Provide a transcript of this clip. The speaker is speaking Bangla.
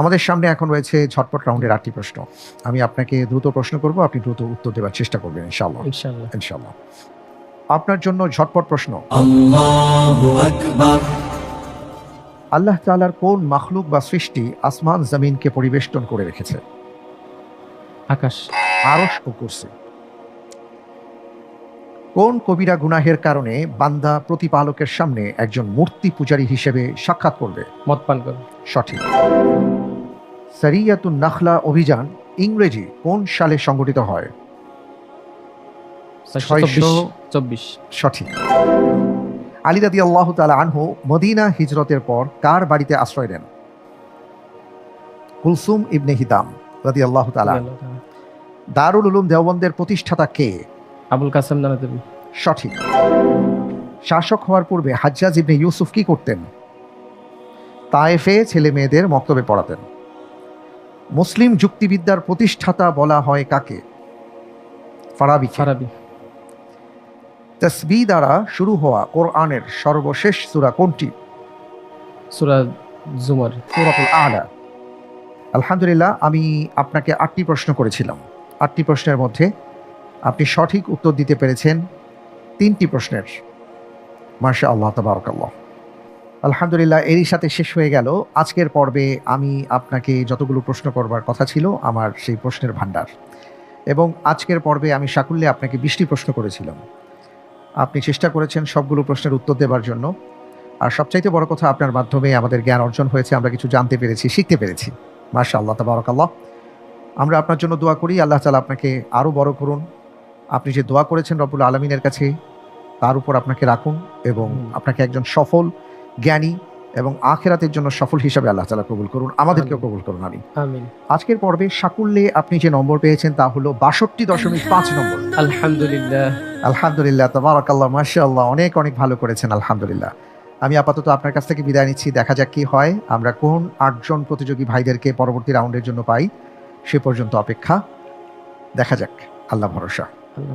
আমাদের সামনে এখন রয়েছে ঝটপট রাউন্ডের আটটি প্রশ্ন। আমি আপনাকে দ্রুত প্রশ্ন করব আপনি দ্রুত উত্তর দেওয়ার চেষ্টা করবেন ইনশাল্লাহ ইনশাল্লাহ ইনশাআল্লাহ। আপনার জন্য ঝটপট প্রশ্ন। আল্লাহ তালার কোন মাখলুক বা সৃষ্টি আসমান জমিনকে পরিবেষ্টন করে রেখেছে? আকাশ। আরশ ও কুরসি। কোন কবিরা গুনাহের কারণে বান্দা প্রতিপালকের সামনে একজন মূর্তি পূজারী হিসেবে সাক্ষাৎ করবে? মদ পান করে। সঠিক। সারিয়াতুন নাখলা অভিযান ইংরেজি কোন সালে সংগঠিত হয়? ছয়শো চব্বিশ সঠিক। আলী রাদি আল্লাহ তালা আনহু মদিনা হিজরতের পর কার বাড়িতে আশ্রয় নেন? কুলসুম ইবনে হিদাম রাদি আল্লাহ তালা দারুল উলুম দেওবন্দের প্রতিষ্ঠাতা কে? আবুল কাসেম নানাদেবী সঠিক। শাসক হওয়ার পূর্বে হাজ্জাজ ইবনে ইউসুফ কি করতেন? তায়েফে ছেলে মেয়েদের মক্তবে পড়াতেন। মুসলিম যুক্তিবিদ্যার প্রতিষ্ঠাতা বলা হয় কাকে? ফারাবি ফারাবি। তসবি দ্বারা শুরু হওয়া কোরআনের সর্বশেষ সুরা কোনটি? সুরা জুমার। সূরাতুল আলা। আলহামদুলিল্লাহ আমি আপনাকে আটটি প্রশ্ন করেছিলাম। আটটি প্রশ্নের মধ্যে আপনি সঠিক উত্তর দিতে পেরেছেন তিনটি প্রশ্নের। মার্শা আল্লাহ তবরকাল্লাহ। আলহামদুলিল্লাহ, এরই সাথে শেষ হয়ে গেল। আজকের পর্বে আমি আপনাকে যতগুলো প্রশ্ন করবার কথা ছিল, আমার সেই প্রশ্নের ভাণ্ডার। এবং আজকের পর্বে আমি সাকুল্যে আপনাকে বিশটি প্রশ্ন করেছিলাম। আপনি চেষ্টা করেছেন সবগুলো প্রশ্নের উত্তর দেবার জন্য। আর সবচাইতে বড় কথা, আপনার মাধ্যমে আমাদের জ্ঞান অর্জন হয়েছে, আমরা কিছু জানতে পেরেছি, শিখতে পেরেছি। মার্শা আল্লাহ তবরকাল্লাহ। আমরা আপনার জন্য দোয়া করি, আল্লাহ তালা আপনাকে আরও বড় করুন। আপনি যে দোয়া করেছেন রবুল আলমিনের কাছে তার উপর আপনাকে রাখুন এবং আপনাকে একজন সফল জ্ঞানী এবং আখেরাতের জন্য সফল হিসাবে আল্লাহ তালা কবুল করুন। আমাদেরকেও কবুল করুন আমি আজকের পর্বে সাকুল্যে আপনি যে নম্বর পেয়েছেন তা হলো বাষট্টি দশমিক পাঁচ নম্বর। আলহামদুলিল্লাহ। আলহামদুলিল্লাহ তবরাকাল্লাহ মাশাআল্লাহ অনেক অনেক ভালো করেছেন আলহামদুলিল্লাহ। আমি আপাতত আপনার কাছ থেকে বিদায় নিচ্ছি দেখা যাক কি হয়। আমরা কোন আটজন প্রতিযোগী ভাইদেরকে পরবর্তী রাউন্ডের জন্য পাই সে পর্যন্ত অপেক্ষা। দেখা যাক আল্লাহ ভরসা। আল্লাহ